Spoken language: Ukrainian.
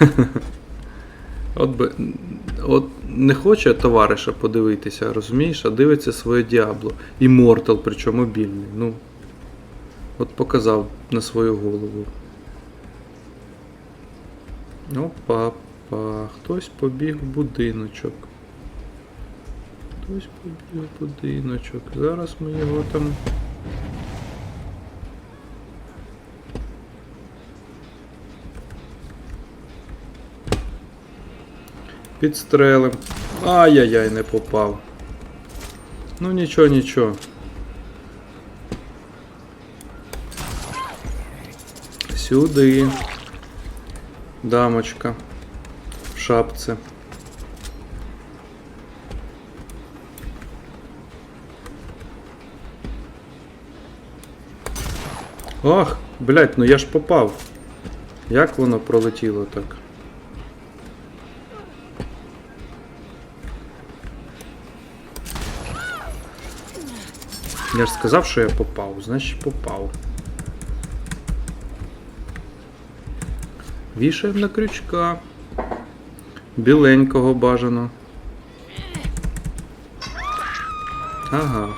От би. От не хоче товариша подивитися, розумієш, а дивиться своє Діабло. І Мортал, причому мобільний. Ну. От показав на свою голову. Опа, па. Хтось побіг в будиночок. Хтось побіг в будиночок. Зараз ми його там. Підстрелим. Ай-яй-яй, не попав. Ну нічого, нічого. Сюди. Дамочка. В шапці. Ах, блять, ну я ж попав. Як воно пролетіло так? Я ж сказав, що я попав, значить попав. Вішаємо на крючка. Біленького бажано. Ага.